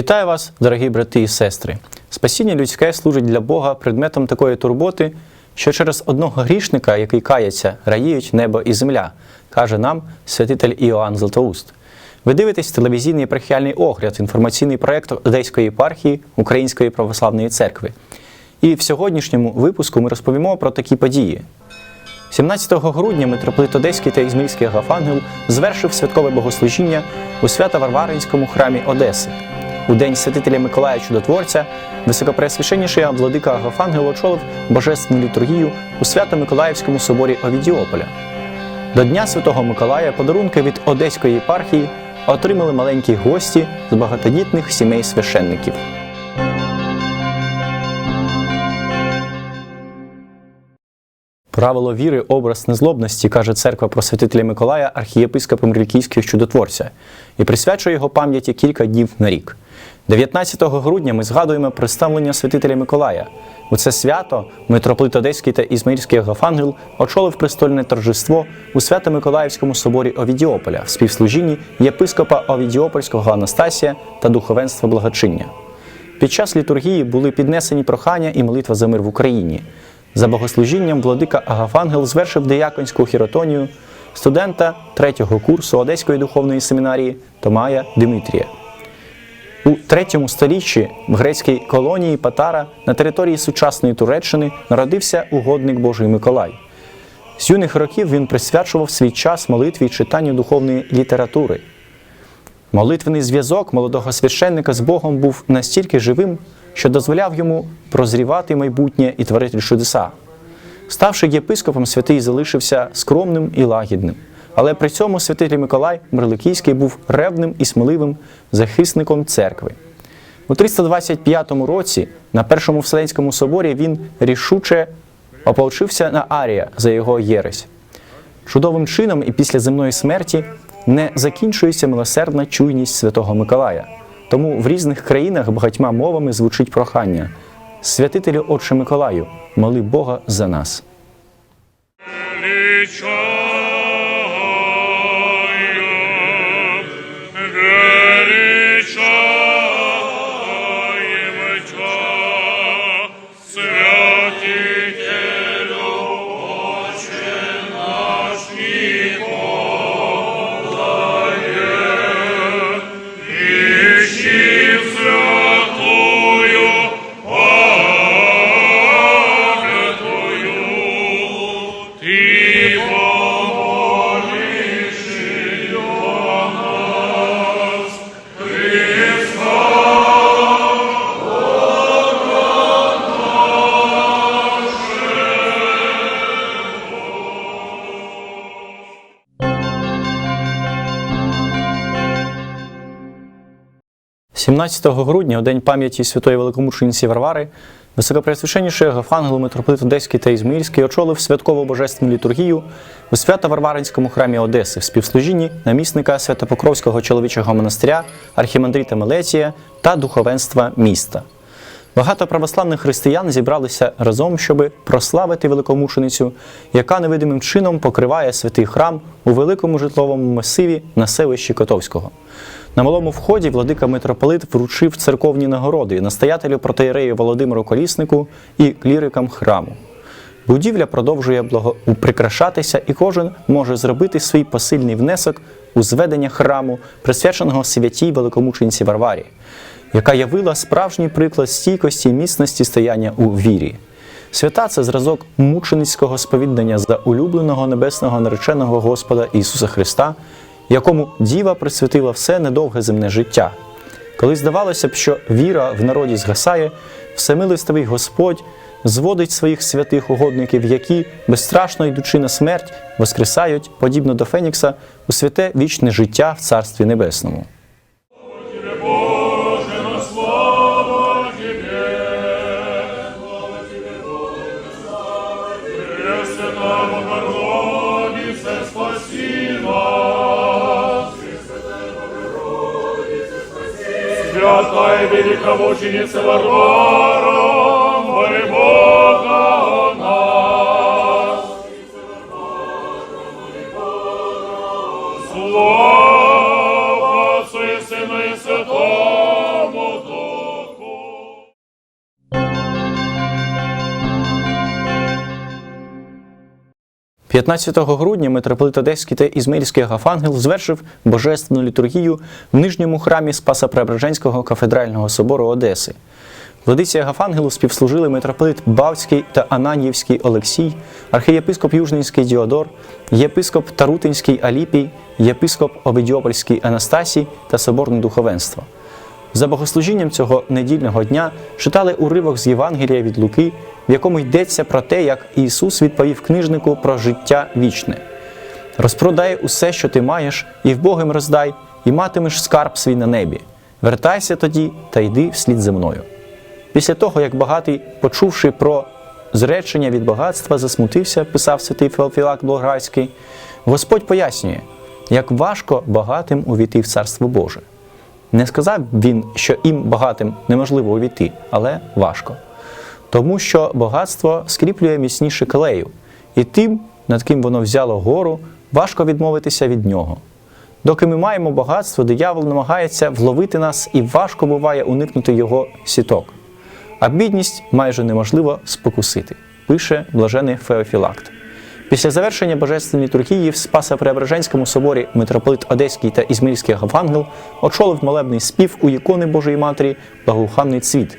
Вітаю вас, дорогі брати і сестри. Спасіння людське служить для Бога предметом такої турботи, що через одного грішника, який кається, раїють небо і земля, каже нам святитель Іоанн Златоуст. Ви дивитесь телевізійний епархіальний огляд, інформаційний проєкт Одеської єпархії Української православної церкви. І в сьогоднішньому випуску ми розповімо про такі події. 17 грудня митрополит Одеський та Ізмільський Агафангел звершив святкове богослужіння у Свято-Варваринському храмі Одеси. У день святителя Миколая Чудотворця високопреосвященніший владика Агафангел очолив божественну літургію у Свято-Миколаївському соборі Овідіополя. До Дня Святого Миколая подарунки від Одеської єпархії отримали маленькі гості з багатодітних сімей священників. Правило віри, образ незлобності, каже церква просвятителя Миколая архієпископом Рільківських чудотворця і присвячує його пам'яті кілька днів на рік. 19 грудня ми згадуємо представлення святителя Миколая. У це свято митрополит Одеський та Ізмаїльський Агафангел очолив престольне торжество у Свято-Миколаївському соборі Овідіополя в співслужінні єпископа Овідіопольського Анастасія та духовенства благочиння. Під час літургії були піднесені прохання і молитва за мир в Україні. За богослужінням владика Агафангел звершив дияконську хіротонію студента третього курсу Одеської духовної семінарії Томая Димитрія. Третьому столітті в грецькій колонії Патара на території сучасної Туреччини народився угодник Божий Миколай. З юних років він присвячував свій час молитві й читанню духовної літератури. Молитвений зв'язок молодого священника з Богом був настільки живим, що дозволяв йому прозрівати майбутнє і творити чудеса. Ставши єпископом, святий залишився скромним і лагідним. Але при цьому святитель Миколай Мирликійський був ревним і сміливим захисником церкви. У 325 році на Першому Вселенському соборі він рішуче ополчився на Арія за його єресь. Чудовим чином і після земної смерті не закінчується милосердна чуйність Святого Миколая. Тому в різних країнах багатьма мовами звучить прохання: Святителю Отче Миколаю, моли Бога за нас. 17 грудня, у день пам'яті святої великомучениці Варвари, високопреосвященніший Агафангел, митрополит Одеський та Ізмаїльський очолив святкову божественну літургію у Свято-Варваринському храмі Одеси в співслужінні намісника Святопокровського чоловічого монастиря, архімандрита Мелетія та духовенства міста. Багато православних християн зібралися разом, щоб прославити великомученицю, яка невидимим чином покриває святий храм у великому житловому масиві на селищі Котовського. На малому вході владика митрополит вручив церковні нагороди настоятелю протеєрею Володимиру Коліснику і клірикам храму. Будівля продовжує прикрашатися, і кожен може зробити свій посильний внесок у зведення храму, присвяченого святій великомучениці Варварі, яка явила справжній приклад стійкості і міцності стояння у вірі. Свята це зразок мученицького сповідання за улюбленого небесного нареченого Господа Ісуса Христа, якому діва присвятила все недовге земне життя. Коли здавалося б, що віра в народі згасає, всемилостивий Господь зводить своїх святих угодників, які, безстрашно йдучи на смерть, воскресають, подібно до Фенікса, у святе вічне життя в Царстві Небесному. Святая великомученица Варвара, 15 грудня митрополит Одеський та Ізмаїльський Агафангел звершив божественну літургію в нижньому храмі Спаса Преображенського кафедрального собору Одеси. Владиці Агафангелу співслужили митрополит Бавський та Ананьєвський Олексій, архієпископ Южненський Діодор, єпископ Тарутинський Аліпій, єпископ Обидіопольський Анастасій та соборне духовенство. За богослужінням цього недільного дня читали уривок з Євангелія від Луки, в якому йдеться про те, як Ісус відповів книжнику про життя вічне. Розпродай усе, що ти маєш, і вбогим роздай, і матимеш скарб свій на небі. Вертайся тоді та йди вслід за мною. Після того, як багатий, почувши про зречення від багатства, засмутився, писав святий Феофілак Болградський, Господь пояснює, як важко багатим увійти в Царство Боже. Не сказав він, що їм багатим неможливо увійти, але важко. Тому що багатство скріплює міцніше клею, і тим, над ким воно взяло гору, важко відмовитися від нього. Доки ми маємо багатство, диявол намагається вловити нас і важко буває уникнути його сіток. А бідність майже неможливо спокусити, пише блажений Феофілакт. Після завершення божественної літургії в Спаса-Преображенському соборі митрополит Одеський та Ізмаїльський Агафангел очолив молебний спів у ікони Божої Матері Благоуханний цвіт,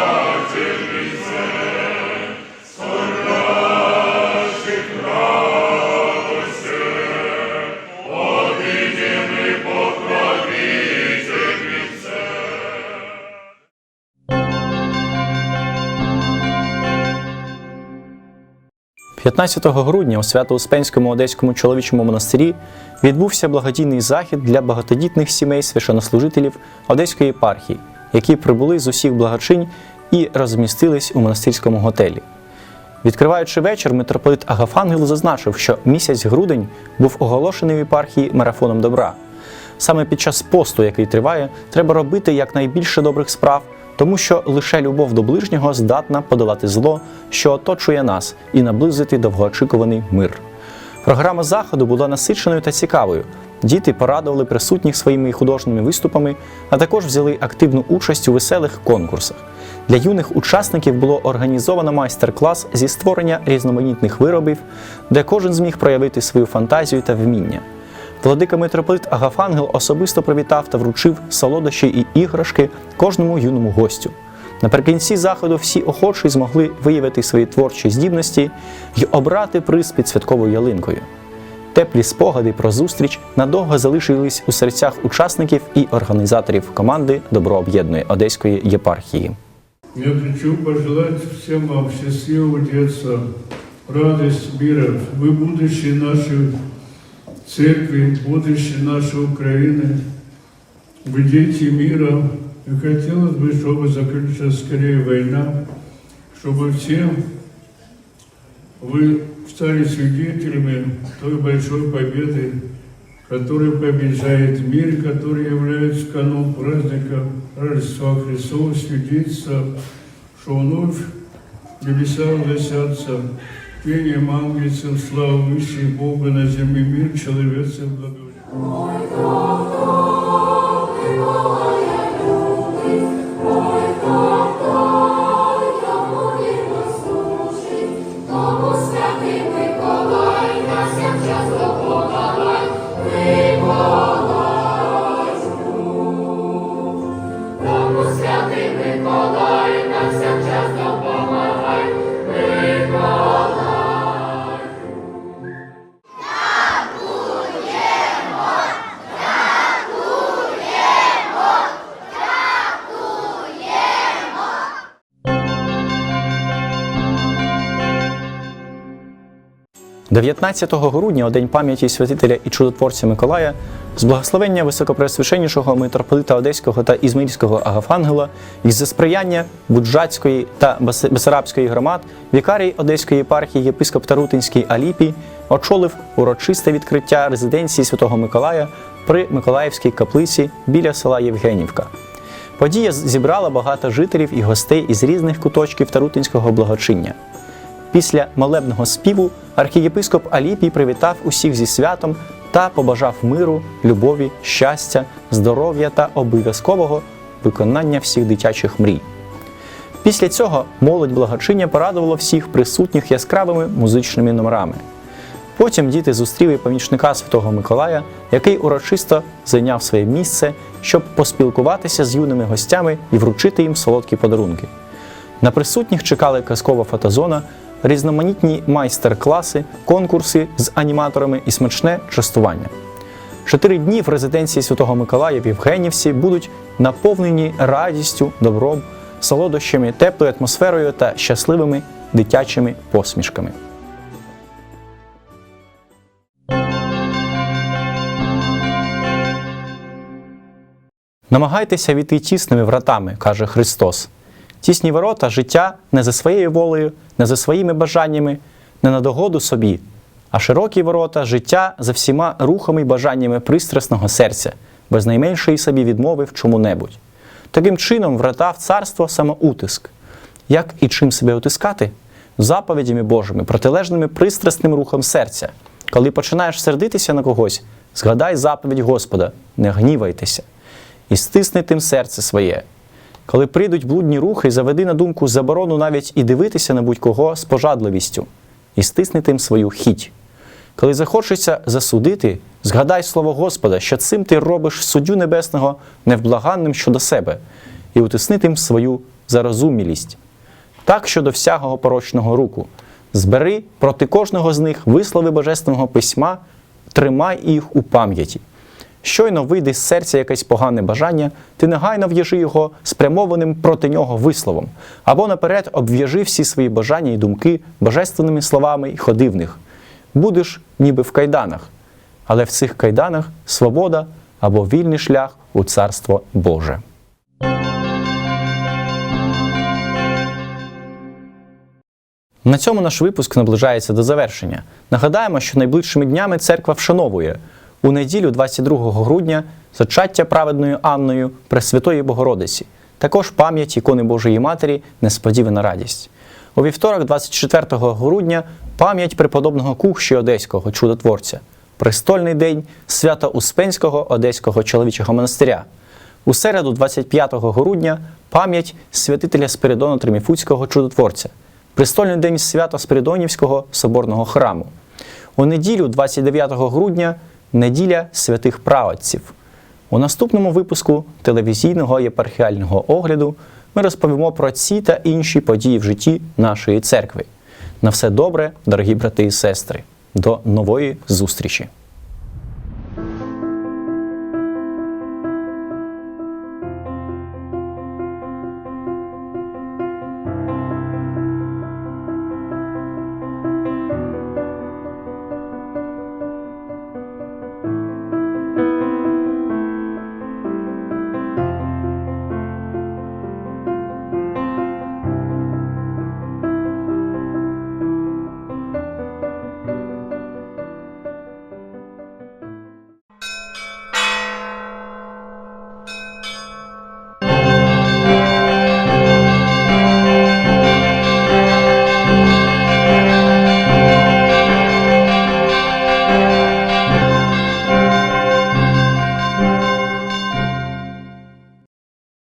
15 грудня у Свято-Успенському Одеському чоловічому монастирі відбувся благодійний захід для багатодітних сімей священнослужителів Одеської єпархії, які прибули з усіх благочинь і розмістились у монастирському готелі. Відкриваючи вечір, митрополит Агафангел зазначив, що місяць грудень був оголошений в єпархії марафоном добра. Саме під час посту, який триває, треба робити якнайбільше добрих справ, тому що лише любов до ближнього здатна подолати зло, що оточує нас, і наблизити довгоочікуваний мир. Програма заходу була насиченою та цікавою. Діти порадували присутніх своїми художніми виступами, а також взяли активну участь у веселих конкурсах. Для юних учасників було організовано майстер-клас зі створення різноманітних виробів, де кожен зміг проявити свою фантазію та вміння. Владика митрополит Агафангел особисто привітав та вручив солодощі і іграшки кожному юному гостю. Наприкінці заходу всі охочі змогли виявити свої творчі здібності і обрати приз під святковою ялинкою. Теплі спогади про зустріч надовго залишились у серцях учасників і організаторів команди Добро об'єднує Одеської єпархії. Я хочу пожелать всем вам счастливого детства, радость, мира. Вы будущее нашей церкви, будущее нашей Украины. Дети мира. И хотелось бы, чтобы закончилась скорее война, чтобы все вы стали свидетелями той большой победы, которая побеждает мир, который является канун праздника Рождества Христова, свидетельство, что вновь небеса возвратятся, пением ангельцев, славу высшей Бога на земле мир, человечество благоволение. 19 грудня, у день пам'яті святителя і чудотворця Миколая, з благословення високопреосвященнішого митрополита Одеського та Ізмаїльського Агафангела і за сприяння Буджацької та Бас- Бесарабської громад, вікарій Одеської єпархії єпископ Тарутинський Аліпій очолив урочисте відкриття резиденції Святого Миколая при Миколаївській каплиці біля села Євгенівка. Подія зібрала багато жителів і гостей із різних куточків Тарутинського благочиння. Після молебного співу архієпископ Аліпій привітав усіх зі святом та побажав миру, любові, щастя, здоров'я та обов'язкового виконання всіх дитячих мрій. Після цього молодь благочиння порадувала всіх присутніх яскравими музичними номерами. Потім діти зустріли помічника Святого Миколая, який урочисто зайняв своє місце, щоб поспілкуватися з юними гостями і вручити їм солодкі подарунки. На присутніх чекали казкова фотозона, різноманітні майстер-класи, конкурси з аніматорами і смачне частування. Чотири дні в резиденції Святого Миколая в Євгенівці будуть наповнені радістю, добром, солодощами, теплою атмосферою та щасливими дитячими посмішками. Намагайтеся війти тісними вратами, каже Христос. Тісні ворота життя не за своєю волею, не за своїми бажаннями, не на догоду собі, а широкі ворота життя за всіма рухами й бажаннями пристрасного серця, без найменшої собі відмови в чому-небудь. Таким чином, врата в царство самоутиск. Як і чим себе утискати? Заповідями Божими, протилежними пристрасним рухом серця. Коли починаєш сердитися на когось, згадай заповідь Господа, не гнівайтеся, і стисни тим серце своє. Коли прийдуть блудні рухи, заведи на думку заборону навіть і дивитися на будь-кого з пожадливістю, і стисни тим свою хіть. Коли захочеться засудити, згадай слово Господа, що цим ти робиш суддю небесного невблаганним щодо себе, і утисни тим свою зарозумілість. Так щодо всякого порочного руку. Збери проти кожного з них вислови Божественного письма, тримай їх у пам'яті. Щойно вийде з серця якесь погане бажання, ти негайно в'яжи його спрямованим проти нього висловом, або наперед обв'яжи всі свої бажання і думки божественними словами і ходи в них. Будеш ніби в кайданах, але в цих кайданах свобода або вільний шлях у Царство Боже. На цьому наш випуск наближається до завершення. Нагадаємо, що найближчими днями церква вшановує у неділю, 22 грудня, зачаття праведною Анною Пресвятої Богородиці, також пам'ять ікони Божої Матері, несподівана радість. У вівторок, 24 грудня, пам'ять преподобного Кухші Одеського чудотворця, престольний день свята Успенського Одеського чоловічого монастиря. У середу, 25 грудня, пам'ять святителя Спиридона Триміфуцького чудотворця, престольний день свята Спиридонівського соборного храму. У неділю, 29 грудня, неділя святих праотців. У наступному випуску телевізійного єпархіального огляду ми розповімо про ці та інші події в житті нашої церкви. На все добре, дорогі брати і сестри. До нової зустрічі!